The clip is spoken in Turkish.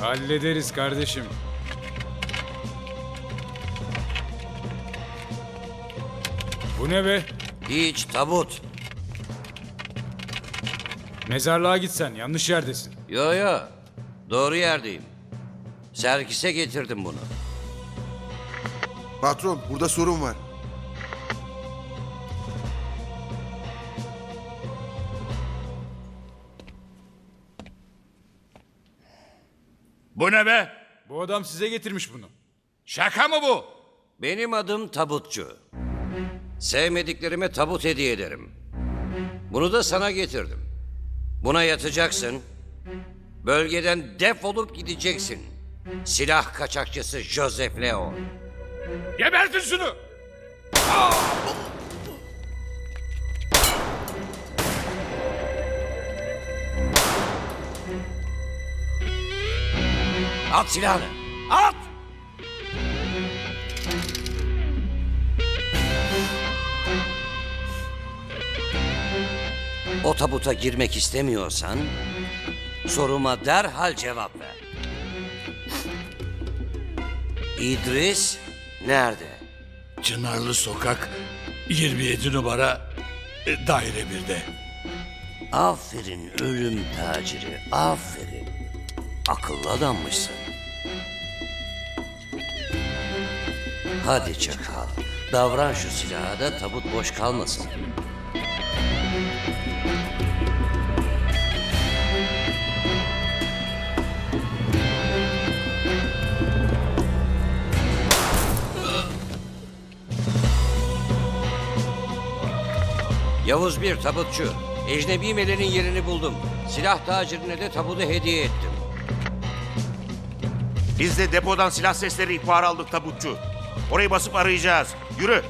Hallederiz kardeşim. Bu ne be? Hiç tabut. Mezarlığa gitsen yanlış yerdesin. Yo yo. Doğru yerdeyim. Serkise getirdim bunu. Patron burada sorun var. Bu ne be? Bu adam size getirmiş bunu. Şaka mı bu? Benim adım tabutçu. Sevmediklerime tabut hediye ederim. Bunu da sana getirdim. Buna yatacaksın. Bölgeden defolup gideceksin. Silah kaçakçısı Joseph Leon. Gebertin şunu. At silahını. At! O tabuta girmek istemiyorsan soruma derhal cevap ver. İdris nerede? Çınarlı Sokak 27 numara e, daire 1'de. Aferin ölüm taciri, aferin. Akıllı adammışsın. Hadi çakal, davran şu silahı da tabut boş kalmasın. Yavuz bir tabutçu. Ecnebi melenin yerini buldum. Silah tacirine de tabutu hediye ettim. Biz de depodan silah sesleri ihbarı aldık tabutçu. Orayı basıp arayacağız. Yürü.